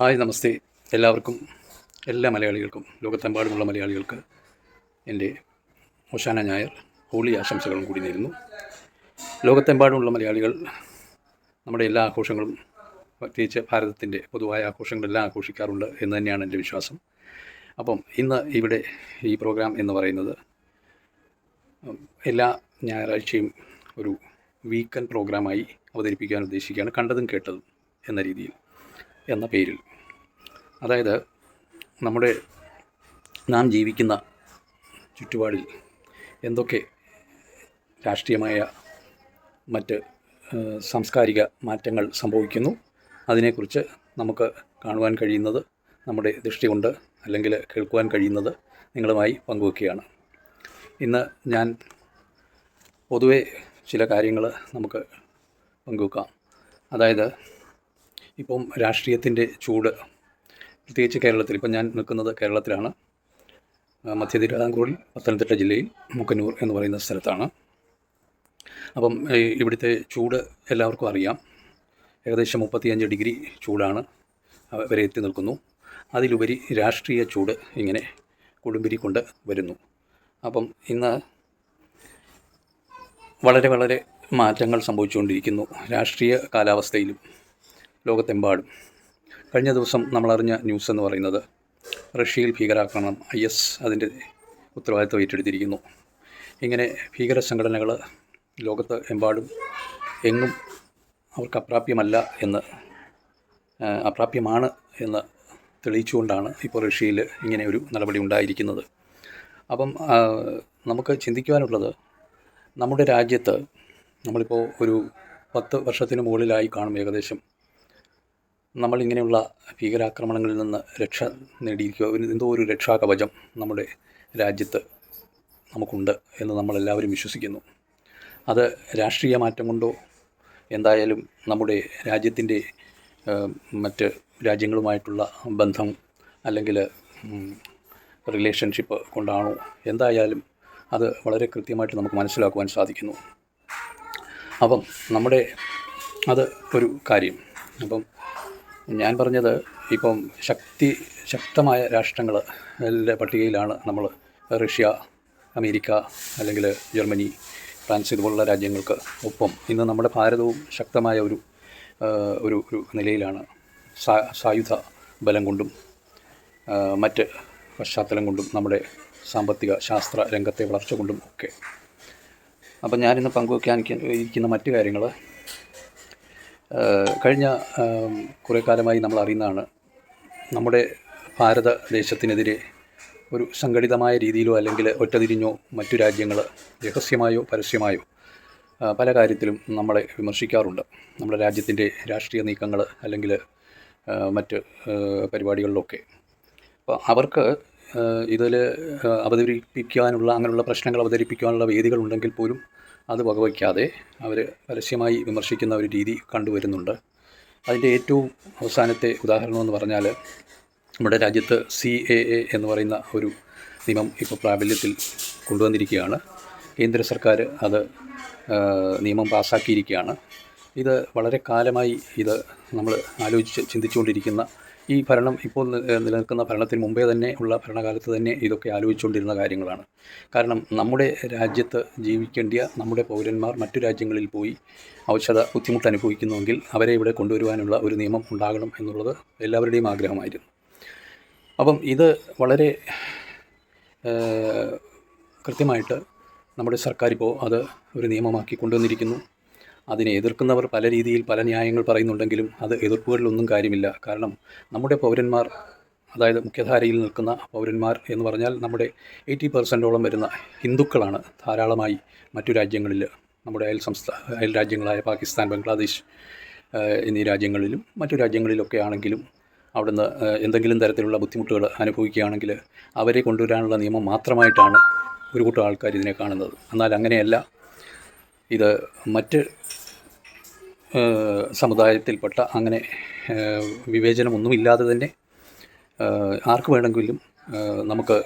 Hi നമസ്തേ. എല്ലാവർക്കും എല്ലാ മലയാളികൾക്കും ലോകത്തെമ്പാടുമുള്ള മലയാളികൾക്ക് എന്റെ ഓശാന ഞായർ ഹോളി ആശംസകളും കൂടി നേരുന്നു. ലോകത്തെമ്പാടുമുള്ള മലയാളികൾ നമ്മുടെ എല്ലാ ആഘോഷങ്ങളും പ്രത്യേകിച്ച് ഭാരതത്തിന്റെ പൊതുവായ ആഘോഷങ്ങളെല്ലാം ആഘോഷിക്കാറുണ്ട് എന്ന് തന്നെയാണ് എന്റെ വിശ്വാസം. അപ്പം ഇന്ന് ഇവിടെ ഈ പ്രോഗ്രാം എന്ന് പറയുന്നത് എല്ലാ ഞായറാഴ്ചയും ഒരു വീക്കെൻഡ് പ്രോഗ്രാമായി അവതരിപ്പിക്കാൻ ഉദ്ദേശിക്കുകയാണ് കണ്ടതും കേട്ടതും എന്ന രീതിയിൽ. എന്ന പേരിൽ. അതായത് നമ്മുടെ നാം ജീവിക്കുന്ന ചുറ്റുപാടിൽ എന്തൊക്കെ രാഷ്ട്രീയമായ മറ്റ് സാംസ്കാരിക മാറ്റങ്ങൾ സംഭവിക്കുന്നു അതിനെക്കുറിച്ച് നമുക്ക് കാണുവാൻ കഴിയുന്നത് നമ്മുടെ ദൃഷ്ടി കൊണ്ട് അല്ലെങ്കിൽ കേൾക്കുവാൻ കഴിയുന്നത് നിങ്ങളുമായി പങ്കുവെക്കുകയാണ്. ഇന്ന് ഞാൻ പൊതുവെ ചില കാര്യങ്ങൾ നമുക്ക് പങ്കുവെക്കാം. അതായത് ഇപ്പം രാഷ്ട്രീയത്തിന്റെ ചൂട്. പ്രത്യേകിച്ച് കേരളത്തിൽ ഇപ്പം ഞാൻ നിൽക്കുന്നത് കേരളത്തിലാണ്. ആ, മധ്യ തിരുവിതാംകൂറിൽ പത്തനംതിട്ട ജില്ലയിൽ മുക്കന്നൂർ എന്ന് പറയുന്ന സ്ഥലത്താണ്. അപ്പം ഇവിടുത്തെ ചൂട് എല്ലാവർക്കും അറിയാം. ഏകദേശം മുപ്പത്തിയഞ്ച് ഡിഗ്രി ചൂടാണ് വരെ എത്തി നിൽക്കുന്നു. അതിലുപരി രാഷ്ട്രീയ ചൂട് ഇങ്ങനെ കൊടുമ്പിരി കൊണ്ട് വരുന്നു. അപ്പം ഇന്ന് വളരെ വളരെ മാറ്റങ്ങൾ സംഭവിച്ചുകൊണ്ടിരിക്കുന്നു. രാഷ്ട്രീയ കാലാവസ്ഥയിലും ലോകത്തെമ്പാടും. കഴിഞ്ഞ ദിവസം നമ്മളറിഞ്ഞ ന്യൂസ് എന്ന് പറയുന്നത് റഷ്യയിൽ ഭീകരാക്രമണം ഐ എസ് അതിന്റെ ഉത്തരവാദിത്വം ഏറ്റെടുത്തിരിക്കുന്നു. ഇങ്ങനെ ഭീകര സംഘടനകൾ ലോകത്ത് എമ്പാടും എങ്ങും അവർക്ക് അപ്രാപ്യമല്ല എന്ന് അപ്രാപ്യമാണ് എന്ന് തെളിയിച്ചുകൊണ്ടാണ് ഇപ്പോൾ റഷ്യയിൽ ഇങ്ങനെ ഒരു നടപടി ഉണ്ടായിരിക്കുന്നത്. അപ്പം നമുക്ക് ചിന്തിക്കുവാനുള്ളത് നമ്മുടെ രാജ്യത്ത് നമ്മളിപ്പോൾ ഒരു പത്ത് വർഷത്തിന് മുകളിലായി കാണും ഏകദേശം നമ്മളിങ്ങനെയുള്ള ഭീകരാക്രമണങ്ങളിൽ നിന്ന് രക്ഷ നേടിയിരിക്കുക. എന്തോ ഒരു രക്ഷാകവചം നമ്മുടെ രാജ്യത്ത് നമുക്കുണ്ട് എന്ന് നമ്മളെല്ലാവരും വിശ്വസിക്കുന്നു. അത് രാഷ്ട്രീയ മാറ്റം കൊണ്ടോ എന്തായാലും നമ്മുടെ രാജ്യത്തിന്റെ മറ്റ് രാജ്യങ്ങളുമായിട്ടുള്ള ബന്ധം അല്ലെങ്കിൽ റിലേഷൻഷിപ്പ് കൊണ്ടാണോ എന്തായാലും അത് വളരെ കൃത്യമായിട്ട് നമുക്ക് മനസ്സിലാക്കുവാൻ സാധിക്കുന്നു. അപ്പം നമ്മുടെ അത് ഒരു കാര്യം. അപ്പം ഞാൻ പറഞ്ഞത് ഇപ്പം ശക്തി ശക്തമായ രാഷ്ട്രങ്ങൾ പട്ടികയിലാണ് നമ്മൾ റഷ്യ അമേരിക്ക അല്ലെങ്കിൽ ജർമ്മനി ഫ്രാൻസ് ഇതുപോലുള്ള രാജ്യങ്ങൾക്ക് ഒപ്പം. ഇന്ന് നമ്മുടെ ഭാരതവും ശക്തമായ ഒരു ഒരു ഒരു നിലയിലാണ്. സായുധ ബലം കൊണ്ടും മറ്റ് പശ്ചാത്തലം കൊണ്ടും നമ്മുടെ സാമ്പത്തിക ശാസ്ത്ര രംഗത്തെ വളർച്ച കൊണ്ടും ഒക്കെ. അപ്പം ഞാനിന്ന് പങ്കുവയ്ക്കാൻ ഇരിക്കുന്ന മറ്റു കാര്യങ്ങൾ കഴിഞ്ഞ കുറേ കാലമായി നമ്മൾ അറിയുന്നതാണ് നമ്മുടെ ഭാരതദേശത്തിനെതിരെ ഒരു സംഘടിതമായ രീതിയിലോ അല്ലെങ്കിൽ ഒറ്റതിരിഞ്ഞോ മറ്റു രാജ്യങ്ങൾ രഹസ്യമായോ പരസ്യമായോ പല കാര്യത്തിലും നമ്മളെ വിമർശിക്കാറുണ്ട്. നമ്മുടെ രാജ്യത്തിന്റെ രാഷ്ട്രീയ നീക്കങ്ങൾ അല്ലെങ്കിൽ മറ്റ് പരിപാടികളിലൊക്കെ. അപ്പോൾ അവർക്ക് ഇതിൽ അവതരിപ്പിക്കാനുള്ള അങ്ങനെയുള്ള പ്രശ്നങ്ങൾ അവതരിപ്പിക്കാനുള്ള വേദികളുണ്ടെങ്കിൽ പോലും അത് വകവയ്ക്കാതെ അവർ പരസ്യമായി വിമർശിക്കുന്ന ഒരു രീതി കണ്ടുവരുന്നുണ്ട്. അതിന്റെ ഏറ്റവും അവസാനത്തെ ഉദാഹരണം എന്ന് പറഞ്ഞാൽ നമ്മുടെ രാജ്യത്ത് സി എ എ എന്ന് പറയുന്ന ഒരു നിയമം ഇപ്പോൾ പ്രാബല്യത്തിൽ കൊണ്ടുവന്നിരിക്കുകയാണ്. കേന്ദ്ര സർക്കാർ അത് നിയമം പാസ്സാക്കിയിരിക്കുകയാണ് ഇത് വളരെ കാലമായി ഇത് നമ്മൾ ആലോചിച്ച് ചിന്തിച്ചുകൊണ്ടിരിക്കുന്ന ഈ ഭരണം ഇപ്പോൾ നിലനിൽക്കുന്ന ഭരണത്തിന് മുമ്പേ തന്നെ ഉള്ള ഭരണകാലത്ത് തന്നെ ഇതൊക്കെ ആലോചിച്ചുകൊണ്ടിരുന്ന കാര്യങ്ങളാണ്. കാരണം നമ്മുടെ രാജ്യത്ത് ജീവിക്കേണ്ടിയ നമ്മുടെ പൗരന്മാർ മറ്റു രാജ്യങ്ങളിൽ പോയി ഔഷധ ബുദ്ധിമുട്ട് അനുഭവിക്കുന്നുവെങ്കിൽ അവരെ ഇവിടെ കൊണ്ടുവരുവാനുള്ള ഒരു നിയമം ഉണ്ടാകണം എന്നുള്ളത് എല്ലാവരുടെയും ആഗ്രഹമായിരുന്നു. അപ്പം ഇത് വളരെ കൃത്യമായിട്ട് നമ്മുടെ സർക്കാരിപ്പോൾ അത് ഒരു നിയമമാക്കി കൊണ്ടുവന്നിരിക്കുന്നു. അതിനെ എതിർക്കുന്നവർ പല രീതിയിൽ പല ന്യായങ്ങൾ പറയുന്നുണ്ടെങ്കിലും അത് എതിർപ്പുകളിലൊന്നും കാര്യമില്ല. കാരണം നമ്മുടെ പൗരന്മാർ അതായത് മുഖ്യധാരയിൽ നിൽക്കുന്ന പൗരന്മാർ എന്ന് പറഞ്ഞാൽ നമ്മുടെ എയ്റ്റി പെർസെന്റോളം വരുന്ന ഹിന്ദുക്കളാണ് ധാരാളമായി മറ്റു രാജ്യങ്ങളിൽ. നമ്മുടെ അയൽ സംസ്ഥാന അയൽ രാജ്യങ്ങളായ പാകിസ്ഥാൻ ബംഗ്ലാദേശ് എന്നീ രാജ്യങ്ങളിലും മറ്റു രാജ്യങ്ങളിലൊക്കെ ആണെങ്കിലും അവിടുന്ന് എന്തെങ്കിലും തരത്തിലുള്ള ബുദ്ധിമുട്ടുകൾ അനുഭവിക്കുകയാണെങ്കിൽ അവരെ കൊണ്ടുവരാനുള്ള നിയമം മാത്രമായിട്ടാണ് ഒരു കൂട്ടം ആൾക്കാർ ഇതിനെ കാണുന്നത്. എന്നാൽ അങ്ങനെയല്ല. ഇത് മറ്റ് സമുദായത്തിൽപ്പെട്ട അങ്ങനെ വിവേചനമൊന്നുമില്ലാതെ തന്നെ ആർക്ക് വേണമെങ്കിലും നമുക്ക്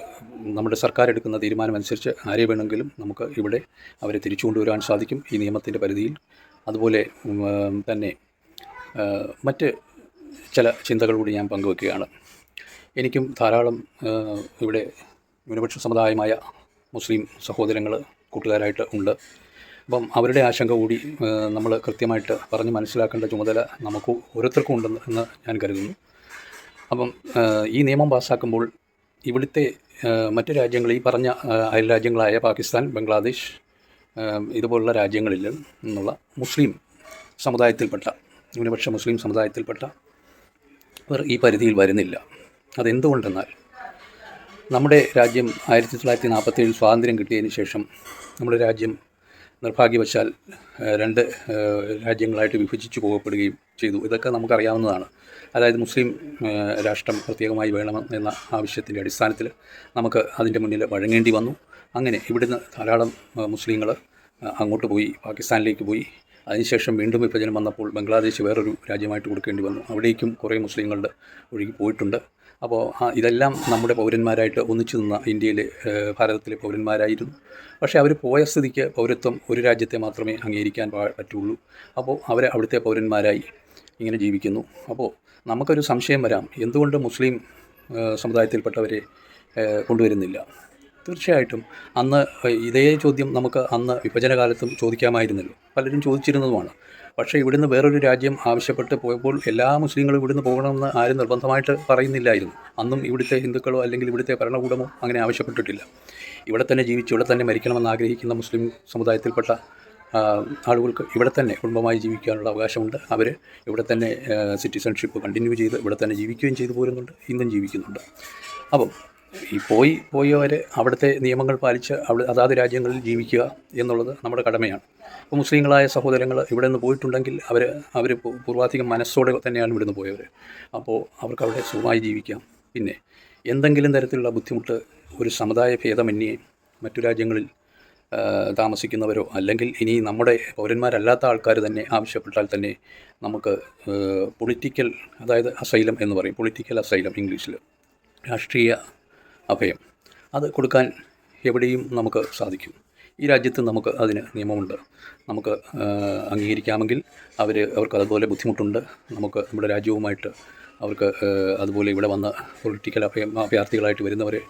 നമ്മുടെ സർക്കാർ എടുക്കുന്ന തീരുമാനമനുസരിച്ച് ആരെ വേണമെങ്കിലും നമുക്ക് ഇവിടെ അവരെ തിരിച്ചു കൊണ്ടുവരാൻ സാധിക്കും ഈ നിയമത്തിന്റെ പരിധിയിൽ. അതുപോലെ തന്നെ മറ്റ് ചില ചിന്തകൾ കൂടി ഞാൻ പങ്കുവെക്കുകയാണ്. എനിക്കും ധാരാളം ഇവിടെ ന്യൂനപക്ഷ സമുദായമായ മുസ്ലിം സഹോദരങ്ങൾ കൂട്ടുകാരായിട്ട് ഉണ്ട്. അപ്പം അവരുടെ ആശങ്ക കൂടി നമ്മൾ കൃത്യമായിട്ട് പറഞ്ഞ് മനസ്സിലാക്കേണ്ട ചുമതല നമുക്ക് ഓരോരുത്തർക്കും ഉണ്ടെന്ന് എന്ന് ഞാൻ കരുതുന്നു. അപ്പം ഈ നിയമം പാസ്സാക്കുമ്പോൾ ഇവിടുത്തെ മറ്റു രാജ്യങ്ങൾ ഈ പറഞ്ഞ അയൽ രാജ്യങ്ങളായ പാകിസ്ഥാൻ ബംഗ്ലാദേശ് ഇതുപോലുള്ള രാജ്യങ്ങളിൽ നിന്നുള്ള മുസ്ലിം സമുദായത്തിൽപ്പെട്ട ന്യൂനപക്ഷ മുസ്ലിം സമുദായത്തിൽപ്പെട്ട ഇവർ ഈ പരിധിയിൽ വരുന്നില്ല. അതെന്തുകൊണ്ടെന്നാൽ നമ്മുടെ രാജ്യം ആയിരത്തി തൊള്ളായിരത്തി നാൽപ്പത്തേഴിൽ സ്വാതന്ത്ര്യം കിട്ടിയതിന് ശേഷം നമ്മുടെ രാജ്യം നിർഭാഗ്യവശാൽ രണ്ട് രാജ്യങ്ങളായിട്ട് വിഭജിച്ചു പോകപ്പെടുകയും ചെയ്തു. ഇതൊക്കെ നമുക്കറിയാവുന്നതാണ്. അതായത് മുസ്ലിം രാഷ്ട്രം പ്രത്യേകമായി വേണം എന്ന ആവശ്യത്തിന്റെ അടിസ്ഥാനത്തിൽ നമുക്ക് അതിന്റെ മുന്നിൽ വഴങ്ങേണ്ടി വന്നു. അങ്ങനെ ഇവിടുന്ന് ധാരാളം മുസ്ലിങ്ങൾ അങ്ങോട്ട് പോയി പാകിസ്ഥാനിലേക്ക് പോയി. അതിനുശേഷം വീണ്ടും വിഭജനം വന്നപ്പോൾ ബംഗ്ലാദേശ് വേറൊരു രാജ്യമായിട്ട് കൊടുക്കേണ്ടി വന്നു. അവിടേക്കും കുറേ മുസ്ലിങ്ങളുടെ ഒഴുകി പോയിട്ടുണ്ട്. അപ്പോൾ ഇതെല്ലാം നമ്മുടെ പൗരന്മാരായിട്ട് ഒന്നിച്ചു നിന്ന ഇന്ത്യയിലെ ഭാരതത്തിലെ പൗരന്മാരായിരുന്നു. പക്ഷേ അവർ പോയ സ്ഥിതിക്ക് പൗരത്വം ഒരു രാജ്യത്തെ മാത്രമേ അംഗീകരിക്കാൻ പറ്റുള്ളൂ. അപ്പോൾ അവർ അവിടുത്തെ പൗരന്മാരായി ഇങ്ങനെ ജീവിക്കുന്നു. അപ്പോൾ നമുക്കൊരു സംശയം വരാം. എന്തുകൊണ്ട് മുസ്ലിം സമുദായത്തിൽപ്പെട്ടവരെ കൊണ്ടുവരുന്നില്ല? തീർച്ചയായിട്ടും. അന്ന് ഇതേ ചോദ്യം നമുക്ക് അന്ന് വിഭജന കാലത്തും ചോദിക്കാമായിരുന്നല്ലോ. പലരും ചോദിച്ചിരുന്നതുമാണ്. പക്ഷേ ഇവിടുന്ന് വേറൊരു രാജ്യം ആവശ്യപ്പെട്ട് പോയപ്പോൾ എല്ലാ മുസ്ലിങ്ങളും ഇവിടുന്ന് പോകണമെന്ന് ആരും നിർബന്ധമായിട്ട് പറയുന്നില്ലായിരുന്നു. അന്നും ഇവിടുത്തെ ഹിന്ദുക്കളോ അല്ലെങ്കിൽ ഇവിടുത്തെ ഭരണകൂടമോ അങ്ങനെ ആവശ്യപ്പെട്ടിട്ടില്ല. ഇവിടെ തന്നെ ജീവിച്ച് ഇവിടെ തന്നെ മരിക്കണമെന്ന് ആഗ്രഹിക്കുന്ന മുസ്ലിം സമുദായത്തിൽപ്പെട്ട ആളുകൾക്ക് ഇവിടെ തന്നെ കുടുംബമായി ജീവിക്കാനുള്ള അവകാശമുണ്ട്. അവർ ഇവിടെ തന്നെ സിറ്റിസൺഷിപ്പ് കണ്ടിന്യൂ ചെയ്ത് ഇവിടെ തന്നെ ജീവിക്കുകയും ചെയ്തു പോരുന്നുണ്ട്. ഇന്നും ജീവിക്കുന്നുണ്ട്. അപ്പം ഈ പോയി പോയവർ അവിടുത്തെ നിയമങ്ങൾ പാലിച്ച് അവിടെ അതാത് രാജ്യങ്ങളിൽ ജീവിക്കുക എന്നുള്ളത് നമ്മുടെ കടമയാണ്. അപ്പോൾ മുസ്ലിങ്ങളായ സഹോദരങ്ങൾ ഇവിടെ നിന്ന് പോയിട്ടുണ്ടെങ്കിൽ അവർ അവർ പൂർവാധികം മനസ്സോടെ തന്നെയാണ് ഇവിടുന്ന് പോയവർ അപ്പോൾ അവർക്ക് അവിടെ സുഖമായി ജീവിക്കാം. പിന്നെ എന്തെങ്കിലും തരത്തിലുള്ള ബുദ്ധിമുട്ട് ഒരു സമുദായ ഭേദമന്യേ മറ്റു രാജ്യങ്ങളിൽ താമസിക്കുന്നവരോ അല്ലെങ്കിൽ ഇനി നമ്മുടെ പൗരന്മാരല്ലാത്ത ആൾക്കാർ തന്നെ ആവശ്യപ്പെട്ടാൽ തന്നെ നമുക്ക് പൊളിറ്റിക്കൽ അതായത് അസൈലം എന്ന് പറയും. പൊളിറ്റിക്കൽ അസൈലം ഇംഗ്ലീഷിൽ രാഷ്ട്രീയ അഭയം. അത് കൊടുക്കാൻ എവിടെയും നമുക്ക് സാധിക്കും. ഈ രാജ്യത്ത് നമുക്ക് അതിന് നിയമമുണ്ട്. നമുക്ക് അംഗീകരിക്കാമെങ്കിൽ അവർ അവർക്ക് അതുപോലെ ബുദ്ധിമുട്ടുണ്ട്. നമുക്ക് നമ്മുടെ രാജ്യവുമായിട്ട് അവർക്ക് അതുപോലെ ഇവിടെ വന്ന് പൊളിറ്റിക്കൽ അഭയം അഭയാർത്ഥികളായിട്ട് വരുന്നവരെ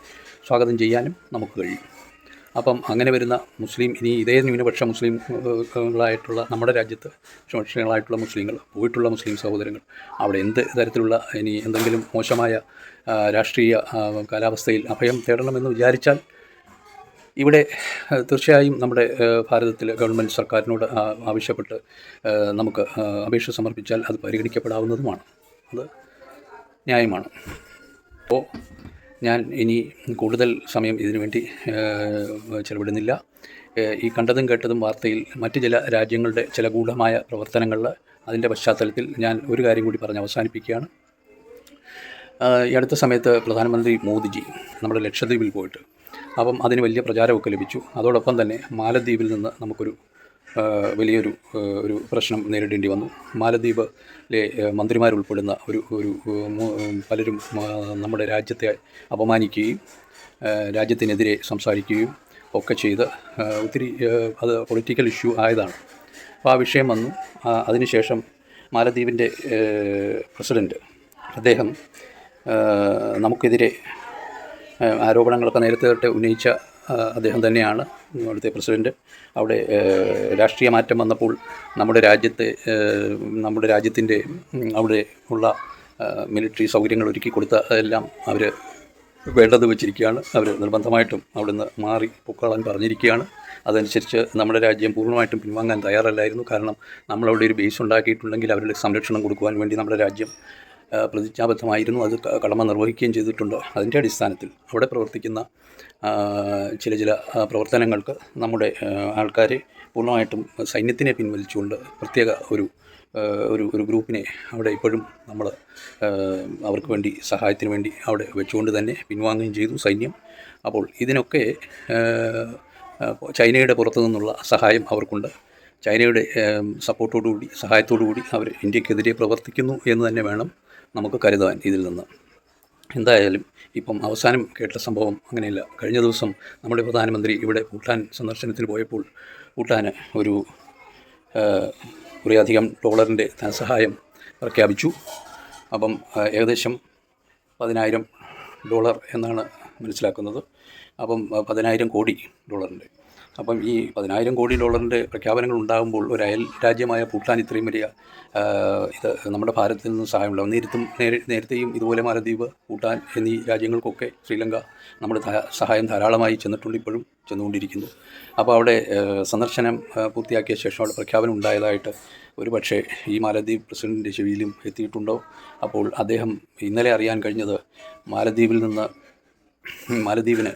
സ്വാഗതം ചെയ്യാനും നമുക്ക് കഴിയും. അപ്പം അങ്ങനെ വരുന്ന മുസ്ലിം ഇനി ഇതേ ന്യൂനപക്ഷ മുസ്ലിംകളായിട്ടുള്ള നമ്മുടെ രാജ്യത്ത് ന്യൂനപക്ഷങ്ങളായിട്ടുള്ള മുസ്ലിങ്ങൾ പോയിട്ടുള്ള മുസ്ലിം സഹോദരങ്ങൾ അവിടെ എന്ത് തരത്തിലുള്ള ഇനി എന്തെങ്കിലും മോശമായ രാഷ്ട്രീയ കാലാവസ്ഥയിൽ അഭയം തേടണമെന്ന് വിചാരിച്ചാൽ ഇവിടെ തീർച്ചയായും നമ്മുടെ ഭാരതത്തിൽ ഗവൺമെന്റ് സർക്കാരിനോട് ആവശ്യപ്പെട്ട് നമുക്ക് അപേക്ഷ സമർപ്പിച്ചാൽ അത് പരിഗണിക്കപ്പെടാവുന്നതുമാണ്. അത് ന്യായമാണ്. അപ്പോൾ ഞാൻ ഇനി കൂടുതൽ സമയം ഇതിനു വേണ്ടി ഏഹ്, ചെലവിടുന്നില്ല. ഈ കണ്ടതും കേട്ടതും വാർത്തയിൽ മറ്റ് ചില രാജ്യങ്ങളുടെ ചില ഗൂഢമായ പ്രവർത്തനങ്ങളിൽ അതിന്റെ പശ്ചാത്തലത്തിൽ ഞാൻ ഒരു കാര്യം കൂടി പറഞ്ഞ് അവസാനിപ്പിക്കുകയാണ്. ഈ അടുത്ത സമയത്ത് പ്രധാനമന്ത്രി മോദിജി നമ്മുടെ ലക്ഷദ്വീപിൽ പോയിട്ട് അപ്പം അതിന് വലിയ പ്രചാരമൊക്കെ ലഭിച്ചു. അതോടൊപ്പം തന്നെ മാലദ്വീപിൽ നിന്ന് നമുക്കൊരു വലിയൊരു ഒരു പ്രശ്നം നേരിടേണ്ടി വന്നു. മാലദ്വീപിലെ മന്ത്രിമാരുൾപ്പെടുന്ന ഒരു ഒരു പലരും നമ്മുടെ രാജ്യത്തെ അപമാനിക്കുകയും രാജ്യത്തിനെതിരെ സംസാരിക്കുകയും ഒക്കെ ചെയ്ത് ഒത്തിരി അത് പൊളിറ്റിക്കൽ ഇഷ്യൂ ആയതാണ്. അപ്പോൾ ആ വിഷയം വന്നു. അതിനുശേഷം മാലദ്വീപിന്റെ പ്രസിഡന്റ് അദ്ദേഹം നമുക്കെതിരെ ആരോപണങ്ങളൊക്കെ നേരത്തെ തൊട്ട് ഉന്നയിച്ച അദ്ദേഹം തന്നെയാണ് അവിടുത്തെ പ്രസിഡന്റ് അവിടെ രാഷ്ട്രീയ മാറ്റം വന്നപ്പോൾ നമ്മുടെ രാജ്യത്തെ നമ്മുടെ രാജ്യത്തിന്റെ അവിടെ ഉള്ള മിലിറ്ററി സൗകര്യങ്ങൾ ഒരുക്കി കൊടുത്ത എല്ലാം അവർ വേണ്ടത് വെച്ചിരിക്കുകയാണ്. അവർ നിർബന്ധമായിട്ടും അവിടുന്ന് മാറി പൊക്കളാൻ പറഞ്ഞിരിക്കുകയാണ്. അതനുസരിച്ച് നമ്മുടെ രാജ്യം പൂർണമായിട്ടും പിൻവാങ്ങാൻ തയ്യാറല്ലായിരുന്നു. കാരണം നമ്മളവിടെ ഒരു ബേസ് ഉണ്ടാക്കിയിട്ടുണ്ടെങ്കിൽ അവരുടെ സംരക്ഷണം കൊടുക്കുവാൻ വേണ്ടി നമ്മുടെ രാജ്യം പ്രതിജ്ഞാബദ്ധമായിരുന്നു. അത് കടമ നിർവഹിക്കുകയും ചെയ്തിട്ടുണ്ട്. അതിന്റെ അടിസ്ഥാനത്തിൽ അവിടെ പ്രവർത്തിക്കുന്ന ചില ചില പ്രവർത്തനങ്ങൾക്ക് നമ്മുടെ ആൾക്കാരെ പൂർണമായിട്ടും സൈന്യത്തിനെ പിൻവലിച്ചുകൊണ്ട് പ്രത്യേക ഒരു ഒരു ഒരു ഗ്രൂപ്പിനെ അവിടെ ഇപ്പോഴും നമ്മൾ അവർക്ക് വേണ്ടി സഹായത്തിന് വേണ്ടി അവിടെ വെച്ചുകൊണ്ട് തന്നെ പിൻവാങ്ങുകയും ചെയ്തു സൈന്യം. അപ്പോൾ ഇതിനൊക്കെ ചൈനയുടെ പുറത്തു നിന്നുള്ള സഹായം അവർക്കുണ്ട്. ചൈനയുടെ സപ്പോർട്ടോടുകൂടി സഹായത്തോടുകൂടി അവർ ഇന്ത്യക്കെതിരെ പ്രവർത്തിക്കുന്നു എന്ന് തന്നെ വേണം നമുക്ക് കരുതാൻ ഇതിൽ നിന്ന്. എന്തായാലും ഇപ്പം അവസാനം കേട്ട സംഭവം അങ്ങനെയല്ല. കഴിഞ്ഞ ദിവസം നമ്മുടെ പ്രധാനമന്ത്രി ഇവിടെ ഭൂട്ടാൻ സന്ദർശനത്തിന് പോയപ്പോൾ ഭൂട്ടാന് ഒരു കുറേയധികം ഡോളറിന്റെ ധനസഹായം പ്രഖ്യാപിച്ചു. അപ്പം ഏകദേശം പതിനായിരം ഡോളർ എന്നാണ് മനസ്സിലാക്കുന്നത്. അപ്പം പതിനായിരം കോടി ഡോളറിന്റെ. അപ്പം ഈ പതിനായിരം കോടി ഡോളറിന്റെ പ്രഖ്യാപനങ്ങൾ ഉണ്ടാകുമ്പോൾ ഒരു അയൽ രാജ്യമായ ഭൂട്ടാൻ ഇത്രയും വലിയ ഇത് നമ്മുടെ ഭാരതത്തിൽ നിന്ന് സഹായമുണ്ടാകും. നേരത്തും നേരെ നേരത്തെയും ഇതുപോലെ മാലദ്വീപ് ഭൂട്ടാൻ എന്നീ രാജ്യങ്ങൾക്കൊക്കെ ശ്രീലങ്ക നമ്മുടെ സഹായം ധാരാളമായി ചെന്നിട്ടുണ്ട് ഇപ്പോഴും ചെന്നുകൊണ്ടിരിക്കുന്നു. അപ്പോൾ അവിടെ സന്ദർശനം പൂർത്തിയാക്കിയ ശേഷം അവിടെ പ്രഖ്യാപനം ഉണ്ടായതായിട്ട് ഒരു പക്ഷേ ഈ മാലദ്വീപ് പ്രസിഡന്റിന്റെ ചെവിയിലും എത്തിയിട്ടുണ്ടോ? അപ്പോൾ അദ്ദേഹം ഇന്നലെ അറിയാൻ കഴിഞ്ഞത് മാലദ്വീപിൽ നിന്ന് മാലദ്വീപിന്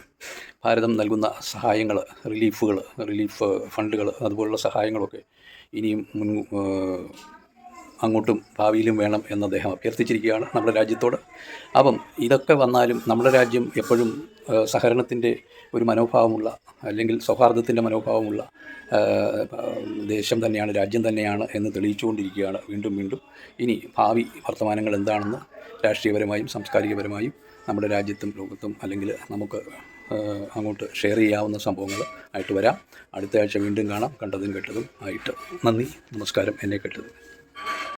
ഭാരതം നൽകുന്ന സഹായങ്ങൾ റിലീഫുകൾ റിലീഫ് ഫണ്ടുകൾ അതുപോലുള്ള സഹായങ്ങളൊക്കെ ഇനിയും മുൻ അങ്ങോട്ടും ഭാവിയിലും വേണം എന്ന് അദ്ദേഹം അഭ്യർത്ഥിച്ചിരിക്കുകയാണ് നമ്മുടെ രാജ്യത്തോട്. അപ്പം ഇതൊക്കെ വന്നാലും നമ്മുടെ രാജ്യം എപ്പോഴും സഹകരണത്തിന്റെ ഒരു മനോഭാവമുള്ള അല്ലെങ്കിൽ സൗഹാർദ്ദത്തിന്റെ മനോഭാവമുള്ള ദേശം തന്നെയാണ് രാജ്യം തന്നെയാണ് എന്ന് തെളിയിച്ചുകൊണ്ടിരിക്കുകയാണ് വീണ്ടും വീണ്ടും. ഇനി ഭാവി വർത്തമാനങ്ങൾ എന്താണെന്ന് രാഷ്ട്രീയപരമായും സാംസ്കാരികപരമായും നമ്മുടെ രാജ്യത്തും ലോകത്തും അല്ലെങ്കിൽ നമുക്ക് അങ്ങോട്ട് ഷെയർ ചെയ്യാവുന്ന സംഭവങ്ങൾ ആയിട്ട് വരാം. അടുത്ത ആഴ്ച വീണ്ടും കാണാം. കണ്ടതും കേട്ടതും ആയിട്ട് നന്ദി. നമസ്കാരം. എന്നെ കേട്ടത്